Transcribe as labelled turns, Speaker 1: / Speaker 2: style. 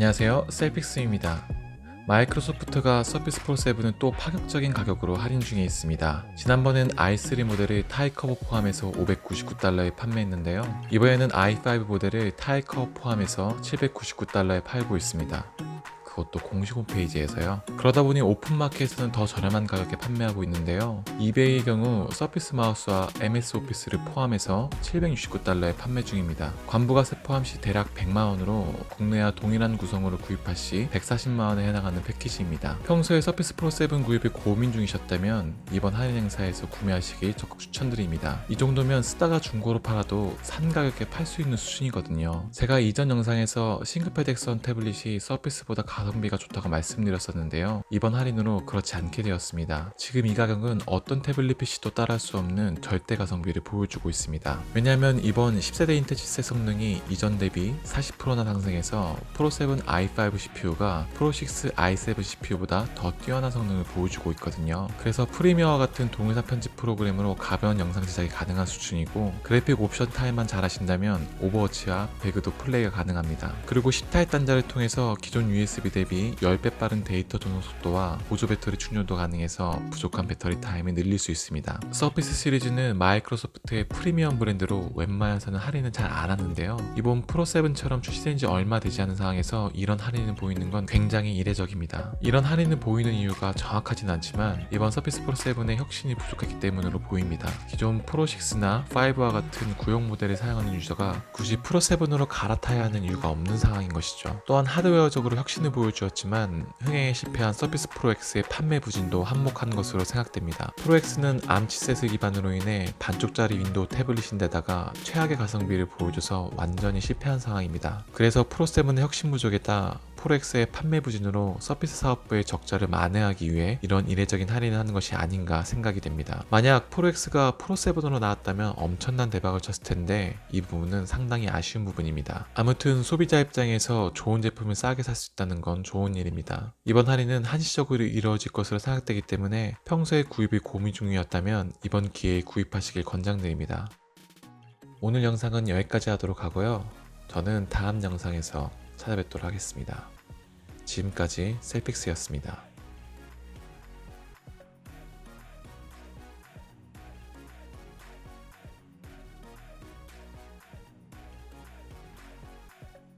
Speaker 1: 안녕하세요. 셀픽스입니다. 마이크로소프트가 서피스 프로 7은 또 파격적인 가격으로 할인 중에 있습니다. 지난번엔 i3 모델을 타이 커버 포함해서 599달러에 판매했는데요. 이번에는 i5 모델을 타이 커버 포함해서 799달러에 팔고 있습니다. 그것도 공식 홈페이지에서요. 그러다 보니 오픈마켓에서는 더 저렴한 가격에 판매하고 있는데요. 이베이의 경우 서피스 마우스와 MS 오피스를 포함해서 769달러에 판매 중입니다. 관부가세 포함 시 대략 100만원으로 국내와 동일한 구성으로 구입할 시 140만원에 해당하는 패키지입니다. 평소에 서피스 프로 7 구입에 고민 중이셨다면 이번 할인 행사에서 구매하시길 적극 추천드립니다. 이 정도면 쓰다가 중고로 팔아도 산 가격에 팔 수 있는 수준이거든요. 제가 이전 영상에서 싱크패드 엑선 태블릿이 서피스보다 가 성비가 좋다고 말씀드렸었는데요. 이번 할인으로 그렇지 않게 되었습니다. 지금 이 가격은 어떤 태블릿 PC도 따라할 수 없는 절대 가성비를 보여주고 있습니다. 왜냐하면 이번 10세대 인텔 칩셋 성능이 이전 대비 40%나 상승해서 프로 7 i5 CPU가 프로 6 i7 CPU보다 더 뛰어난 성능을 보여주고 있거든요. 그래서 프리미어와 같은 동영상 편집 프로그램으로 가벼운 영상 제작이 가능한 수준이고 그래픽 옵션 타입만 잘 하신다면 오버워치와 배그도 플레이가 가능합니다. 그리고 10타입 단자를 통해서 기존 USB 대비 10배 빠른 데이터 전송 속도와 보조 배터리 충전도 가능해서 부족한 배터리 타임을 늘릴 수 있습니다. 서피스 시리즈는 마이크로소프트의 프리미엄 브랜드로 웬만해서는 할인은 잘 안 하는데요. 이번 프로 7처럼 출시된 지 얼마 되지 않은 상황에서 이런 할인을 보이는 건 굉장히 이례적입니다. 이런 할인을 보이는 이유가 정확하진 않지만 이번 서피스 프로 7의 혁신이 부족했기 때문 으로 보입니다. 기존 프로 6나 5와 같은 구형 모델을 사용하는 유저가 굳이 프로 7으로 갈아타야 하는 이유가 없는 상황인 것이죠. 또한 하드웨어적으로 혁신을 보여주었지만 흥행에 실패한 서피스 프로 X의 판매 부진도 한몫한 것으로 생각됩니다. 프로 X는 암 칩셋을 기반으로 인해 반쪽짜리 윈도우 태블릿인데다가 최악의 가성비를 보여줘서 완전히 실패한 상황입니다. 그래서 프로 7의 혁신 부족에다 프 로엑스의 판매 부진으로 서피스 사업부의 적자를 만회하기 위해 이런 이례적인 할인을 하는 것이 아닌가 생각이 됩니다. 만약 프로엑스가 프로7으로 나왔다면 엄청난 대박을 쳤을 텐데 이 부분은 상당히 아쉬운 부분입니다. 아무튼 소비자 입장에서 좋은 제품을 싸게 살 수 있다는 건 좋은 일입니다. 이번 할인은 한시적으로 이루어질 것으로 생각되기 때문에 평소에 구입이 고민 중이었다면 이번 기회에 구입하시길 권장드립니다. 오늘 영상은 여기까지 하도록 하고요. 저는 다음 영상에서 찾아뵙도록 하겠습니다. 지금까지 셀픽스였습니다.